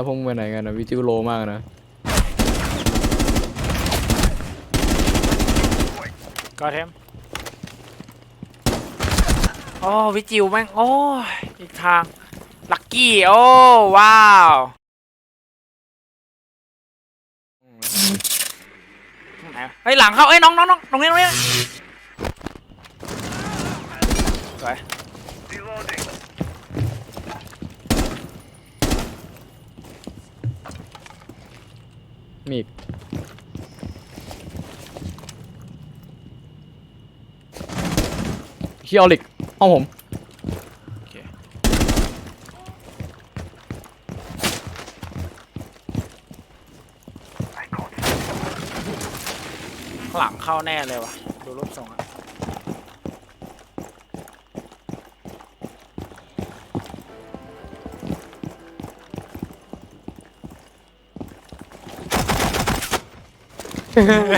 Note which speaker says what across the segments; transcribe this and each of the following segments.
Speaker 1: แล้วพวกมึงไปไหนกันนะวิจิวโลมากนะ
Speaker 2: ก็เทมโอ้วิจิวแม่ง โอ้ยอีกทาง ลักกี้ โอ้ ว้าวไหนวะเฮ้ย หลังเข้าเอ้ย น้องน้องน้องตรงนี้ตรงนี้สวย
Speaker 1: มีอีกเคียอลิกห้องผม
Speaker 2: โอเคหลังเข้าแน่เลยวะดูรูปทรงอะ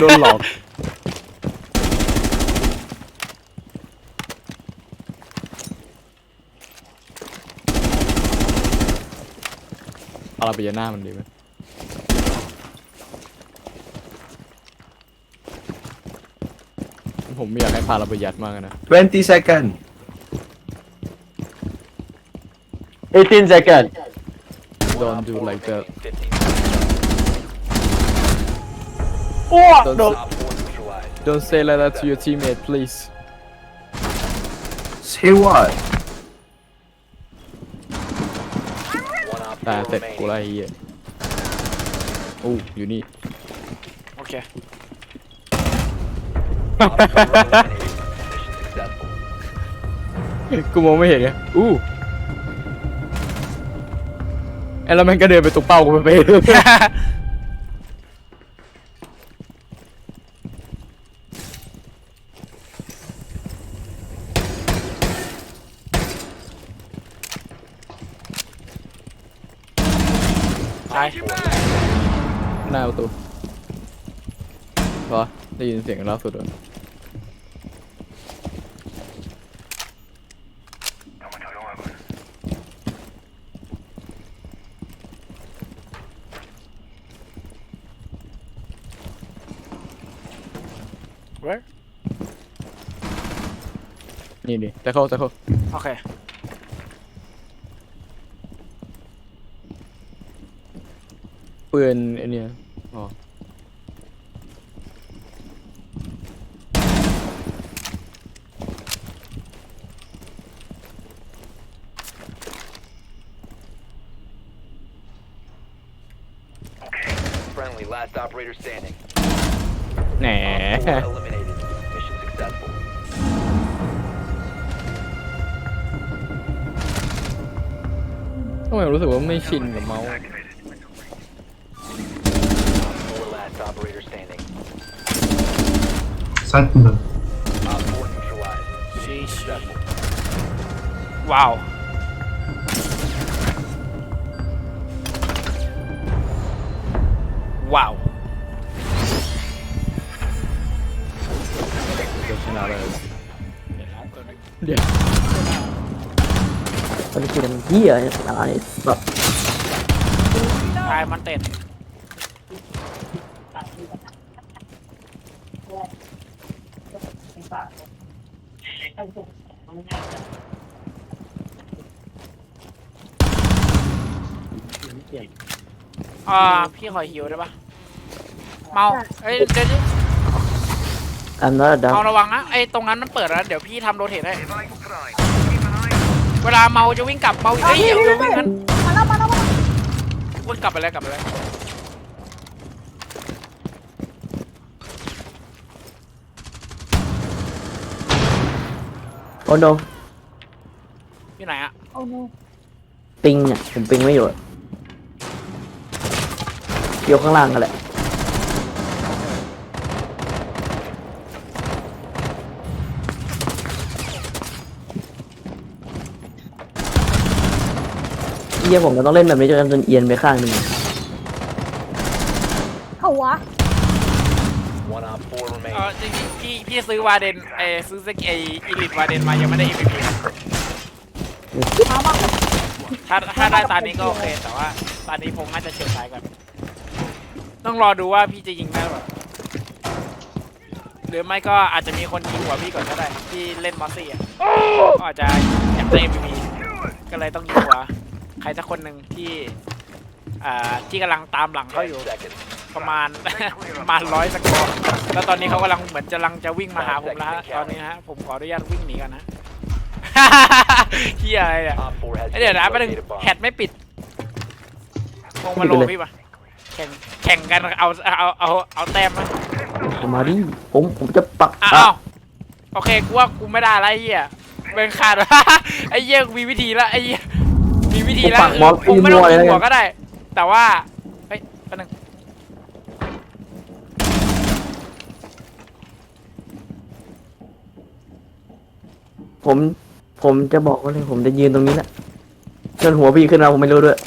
Speaker 1: โดนหลอก เอาเราไปยันหน้ามันดีไหมผมอยากให้พาเราไปยัดมากนะ
Speaker 3: 20 second
Speaker 4: 18 second
Speaker 1: Don't do like that.
Speaker 2: Oh,
Speaker 1: Don't, no. don't say like that to your teammate, please.
Speaker 3: Say what?
Speaker 1: ตาเสร็จกูละไอ้เฮียโอ้อยู่นี่
Speaker 2: โอเค
Speaker 1: กูมองไม่เห็นไงอู้ไอ้แล้วมันก็เดินไปตกเป้ากูไปเลย
Speaker 2: ตาย
Speaker 1: หน้าประตูพอได้ยินเสียงล่าสุดอะ
Speaker 2: เว้ย
Speaker 1: นี่นี่จะเข้าจะเข้า
Speaker 2: โอเค
Speaker 1: ปืนไอ้เนี่ยอ๋อ
Speaker 5: Friendly, last operator standing.
Speaker 1: แหน
Speaker 5: Four eliminated. Mission successful.
Speaker 1: ทำไมรู้สึกว่าไม่ชินกับเมาส์
Speaker 3: Sentinel.
Speaker 5: Op 4 neutralized.
Speaker 2: ชี
Speaker 5: Successful.
Speaker 2: ว้าวว้าว
Speaker 1: เดี๋ยวชนะเลยเดี๋ยว
Speaker 4: มันคื อมันเหี้ยอะไรแบบ
Speaker 2: ตายมันเต็ดอ่าพี่ขอหิวได้ปะเมาเอ้ยเดี๋ยวดิ
Speaker 4: อันนั้นดัง
Speaker 2: เมาระวังนะไอ้ตรงนั้นมันเปิดแล้วเดี๋ยวพี่ทำโรเทตให้ เวลาเมาจะวิ่งกลับเมาเอ้ยอย่าวิ่งนั้นวิ่งกลับไปเลยกลับไปเลย
Speaker 4: อ้โน
Speaker 2: อยู่ไหนอะ
Speaker 4: ปิงเนี่ยผมปิงไม่อยู่อะยกข้างล่างกันแหละเยี่ยผมก็ต้องเล่นแบบนี้จนจนเอียนไปข้างหนึ่ง
Speaker 6: เขาวะ
Speaker 5: One op 4
Speaker 2: เอ
Speaker 5: remaining.
Speaker 2: อจริงๆพี่พี่ซื้อวาเดนเออซื้อสกไออีลิทวาเดนมายังไม่ได้ MVP
Speaker 6: มาบ้าง
Speaker 2: ถ้าถ้าได้ตานี้ก็โอเคแต่ว่าตอนนี้ผมน่าจะเฉียดสายก่อน ต้องรอดูว่าพี่จะยิงได้หรือเปล่าหรือไม่ก็อาจจะมีคนยิงหัวพี่ก่อนก็ได้ที่เล่นมอสซี่อะก็อาจจะอยากได้ MVP ก็เลยต้องยิงหัวใครสักคนหนึ่งที่อ่าที่กำลังตามหลังเขาอยู่
Speaker 5: seconds.
Speaker 2: ประมาณ ประมาณร้อยสกอร์แล้วตอนนี้เขากำลังเหมือนจะลังจะวิ่งมาหาผมแล้วฮะตอนนี้นะฮะผมขออนุญาตวิ่งหนีกันนะเฮียอะไรเนี่ย
Speaker 5: Op 4 has
Speaker 2: เอ้ยเดี๋ยวนะแป๊บนึง
Speaker 5: located a bomb.
Speaker 2: แฮตไม่ปิดลงมาโลพี่ปะแข่งแข่งกันเอาเอาเอาเอาแต้มนะ
Speaker 4: เอามาดิผมผมจะปัก
Speaker 2: อ้า
Speaker 4: อะ
Speaker 2: วโอเคกูว่ากูไม่ได้ละไอ้เหี้ยเป็นขาดไอ้เหี้ยกูมีวิธีละไอ้เหี้ยมีวิธีละ
Speaker 4: ปักมอส
Speaker 2: กู
Speaker 4: ตี
Speaker 2: ไม่ต้อง
Speaker 4: มัวเลย
Speaker 2: ยิง
Speaker 4: แล้ว
Speaker 2: หั
Speaker 4: กั
Speaker 2: วนก็ได้ แต่ว่าเฮ้ยแป๊บนึง
Speaker 4: ผมผมจะบอกว่าเลยผมจะยืนตรงนี้แหละจนหัวพี่ขึ้นมาผมไม่รู้ด้วย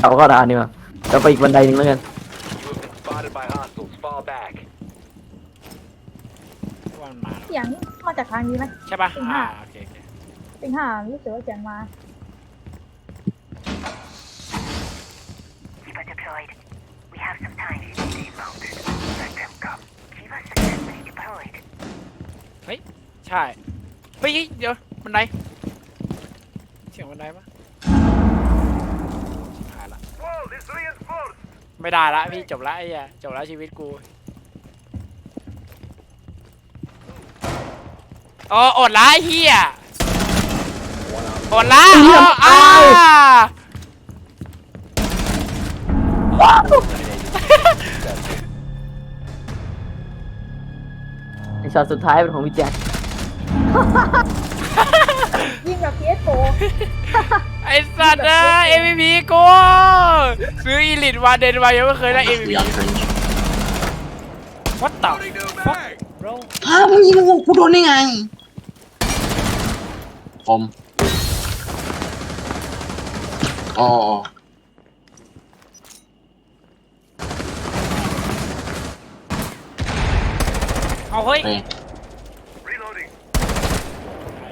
Speaker 4: เอาเข้าดานนี่มาแล้วไปอีกบันไดหนึ่งแล้วกัน
Speaker 5: You have been spotted by hostiles. Fall back.
Speaker 2: ว่ามันมาแล้ว
Speaker 3: เสียงมาจากทางนี้ไหม
Speaker 2: ใช่ปะ
Speaker 3: จริง
Speaker 2: อ่า
Speaker 3: ค่ะ
Speaker 2: โอเคโอเค
Speaker 3: เป็นห่ารู้สึกว่าเสียงมา
Speaker 6: Kiva deployed. We have some time to stay focused. Let them come. Kiva successfully deployed.
Speaker 2: ใช่เฮ้ยเดี๋ยวบันไดเสียงบันไดปะชิบหายละ ไม่ได้ละพี่จบละไอ้เหี้ยจบละชีวิตกูอ๋ออดละไอ้เฮีย
Speaker 5: One op
Speaker 2: อดละ
Speaker 4: เหี้ย
Speaker 2: อ๋ออ่า
Speaker 4: ไช็อตสุดท้ายเป็นของพี่แจ็ค
Speaker 3: ยิงแบบ PS4
Speaker 2: ไอ้สัตว์นะ MVP กูซื้ออีลิทวาเดนมายังไม่เคยได้ MVP What the fuck bro
Speaker 7: ฮะมึงยิงกูกูโดนได้ไงผมอ๋อ
Speaker 2: เอาเฮ้ย
Speaker 7: เฮ้ย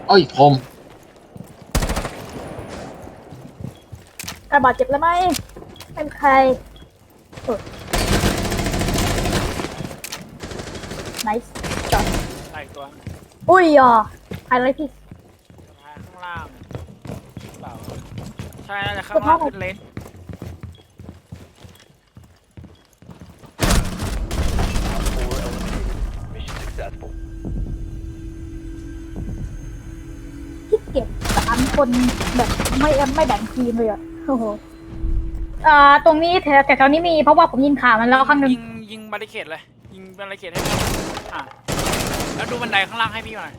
Speaker 7: เอ้ยผม
Speaker 3: ใครบาดเจ็บแล้วไหมเป็นใครไนส์จอด
Speaker 2: ใส่ตัว
Speaker 3: อุ้ยอะไฮไลท์พี่
Speaker 2: ข้างล่างเปล่าใช่น่าจะข้างล่างขึ้นเลน
Speaker 3: คนแบบไม่ไม่แบ่งทีมเลยอะโอ้โหอ่าตรงนี้แถวแถวนี้มีเพราะว่าผมยิงขามันแล้วครั้งหนึ่ง
Speaker 2: ยิงยิงบาริเคดเลย ยิงบาริเคดให้พี่อะแล้วดูบันไดข้างล่างให้พี่หน่อย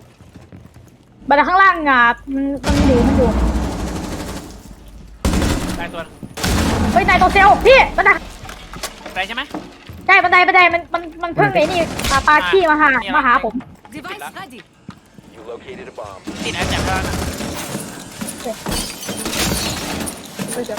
Speaker 3: บันไดข้างล่างอะมันมันอยู่มันอยู่
Speaker 2: ได้ตัว
Speaker 3: เฮ้ยนายตัวเซลพี่บันได
Speaker 2: บันไดใช่ไหม
Speaker 3: ใช่บันไดบันไดมันมันมันเพิ่งไอ้นี่ปาปาขี้มาหามาหาผม
Speaker 2: Device
Speaker 6: ready.
Speaker 5: You located a bomb.
Speaker 2: ติดแอปแจกแล้วนะ
Speaker 3: ไปเจอ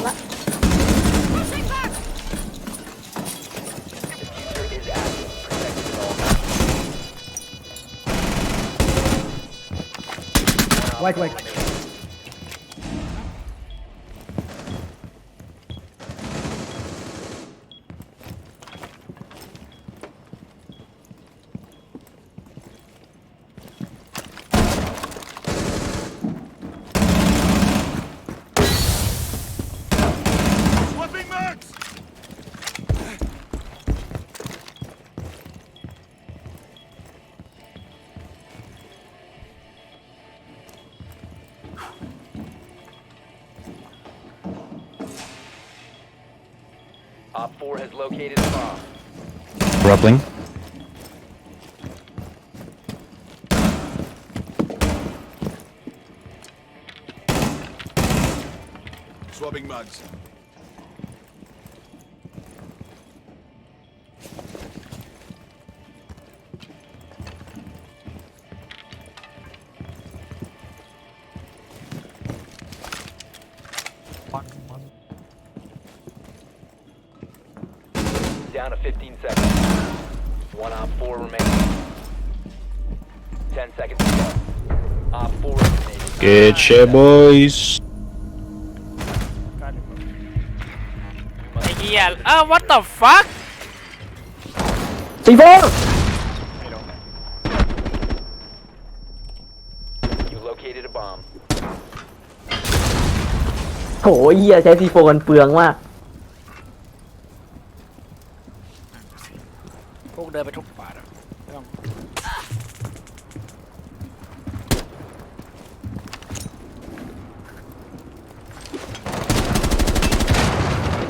Speaker 5: op four remaining. Op 4 has located a bomb.
Speaker 1: Rubbling.
Speaker 8: Swabbing mugs.
Speaker 5: Down to 15 seconds. One op 4 remaining. 10 seconds to go. Op 4 eliminated.
Speaker 1: Good shit, boys.
Speaker 2: ฮียอ้าว what the fuck
Speaker 4: ซีโฟ
Speaker 2: ไม่โดน
Speaker 5: You located a bomb.
Speaker 4: โหเหี้ยใช้ซีโฟกันเปลืองมาก
Speaker 2: เดินไปทุบขวาแล้วไม่ต้อง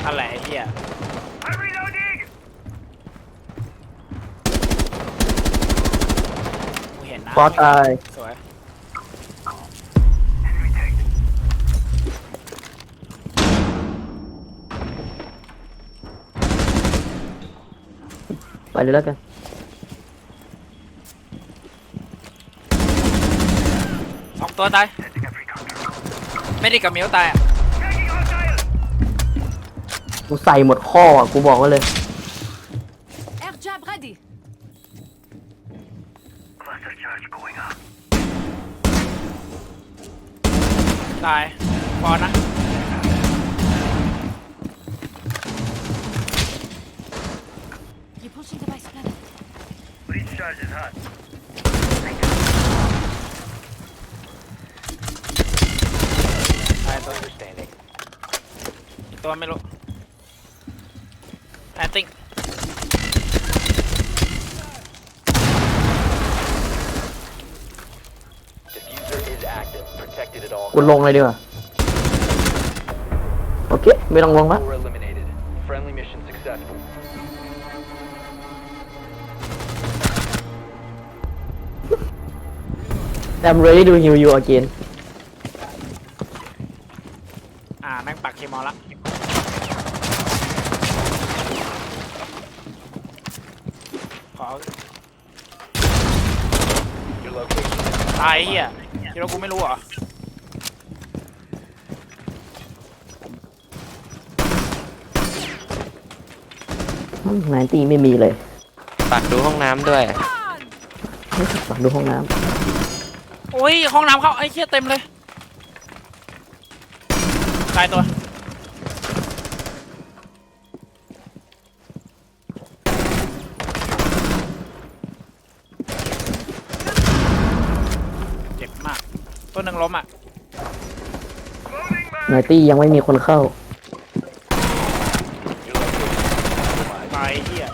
Speaker 2: อะไรไอ้เฮีย
Speaker 6: I'm reloading!
Speaker 2: กูเห็นนะ
Speaker 4: ปอตาย
Speaker 2: สวย
Speaker 6: Enemy tagged.
Speaker 4: ไปเลยแล้วกัน
Speaker 2: สองตัวตาย
Speaker 6: Setting up recon drone.
Speaker 2: ไม่ได้กับมิวตายอะ
Speaker 6: Tagging hostile!
Speaker 4: กูใส่หมดข้ออะกูบอกไว้เลย
Speaker 9: You pushing the vice planet.
Speaker 6: Breach charge is hot.
Speaker 2: ตายตัว
Speaker 5: Understanding.
Speaker 2: อีกตัวไม่รู้แอนติง
Speaker 5: Diffuser is active. Protected at all
Speaker 4: กูลงเลยดีกว่า โอเค ไม่ต้องลงละ
Speaker 5: Four eliminated. Friendly mission successful.
Speaker 4: I'm ready to heal you again
Speaker 2: อ่าแม่งปักเคมอลละขอ
Speaker 5: Your location.
Speaker 2: ตายไอ้เฮียคิดว่ากูไม่รู้เหรอ
Speaker 4: แมนตีไม่มีเลย
Speaker 1: ฝากดูห้องน้ำด้วย
Speaker 4: ฝากดูห้องน้
Speaker 2: โอ้ยห้องน้ำเข้าไอ้เฮียเต็มเลยตายตัว เจ็บมาก ตัวหนึ่งล้มอะำ
Speaker 4: แมนตียังไม่มีคนเข้า
Speaker 2: ตายไอ้เฮีย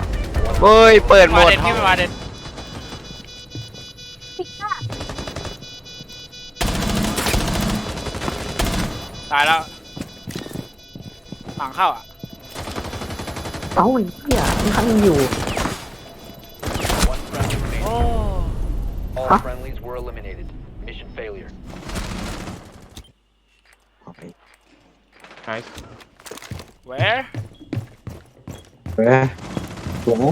Speaker 1: เฮ้ย เปิดหม
Speaker 2: มา
Speaker 1: ด
Speaker 2: เด่นพี่ไม่มาเด่น ตายแล้วหลังเข้าอะ
Speaker 4: เอ้าไอ้เหี้ยมันทันอยู่
Speaker 5: One friendly remaining.
Speaker 2: โอ้
Speaker 5: All
Speaker 4: Huh?
Speaker 5: friendlies were eliminated. Mission failure.
Speaker 1: nice
Speaker 2: where
Speaker 7: แหมโอ้โห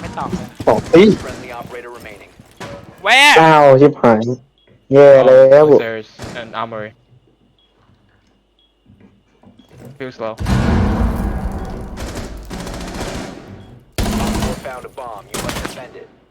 Speaker 2: ไม่ตอบเลย
Speaker 7: สองปี
Speaker 5: Friendly operator remaining.
Speaker 2: where
Speaker 7: เก้าชิบหายแย่แล้ว
Speaker 1: there's an armory feels low
Speaker 5: Op 4 found a bomb. You must defend it.